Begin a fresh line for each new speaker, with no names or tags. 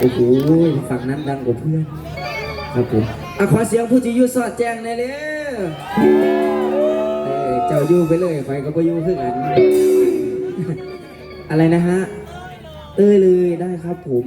โอ้โหฝั่งนั้นดังกว่าเพื่อนครับผมอะขอเสียงผู้ที่ยู่สอดแจ้งใน่อยเร็วเจ้ายู่ไปเลยไฟก็ไปยู่คือกัน อะไรนะฮะ เอ้ยเลยได้ครับผม